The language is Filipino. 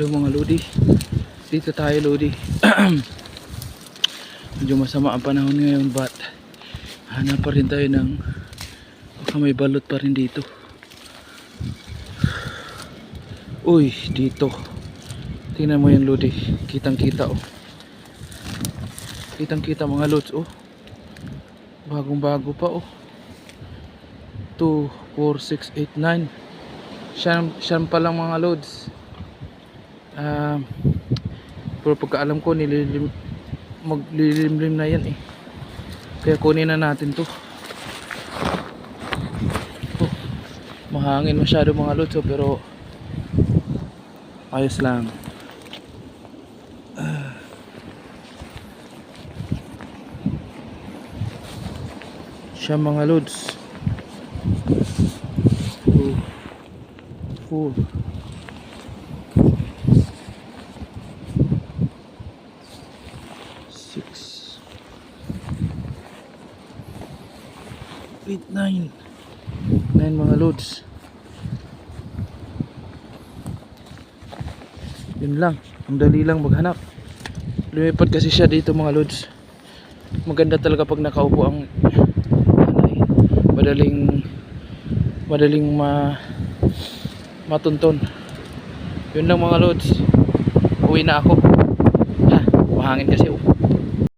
Hello mga Lodi. Dito tayo Lodi. Medyo masama ang panahon ngayon but hanap pa rin tayo ng baka may balot pa rin dito. Uy, dito. Tingnan mo yan Lodi. Kitang kita oh. Kitang kita mga lods oh. Bagong bago pa oh. 2, 4, 6, 8, 9 Siyam, siyam pa lang mga loads um, Pero pagkaalam ko nililim Maglilimlim na yan eh. Kaya kunin na natin to. Oh, Mahangin masyado mga loads oh, Pero Ayos lang. Ah. Siya mga loads 2 4 6 8 9 9 mga loads. Yun lang. Ang dali lang maghanap. Lumipad kasi siya dito mga loads. Maganda talaga pag nakaupo ang nanay. Madaling madaling ma matunton yun lang mga loads. Uwi na ako. Ha mahangin kasi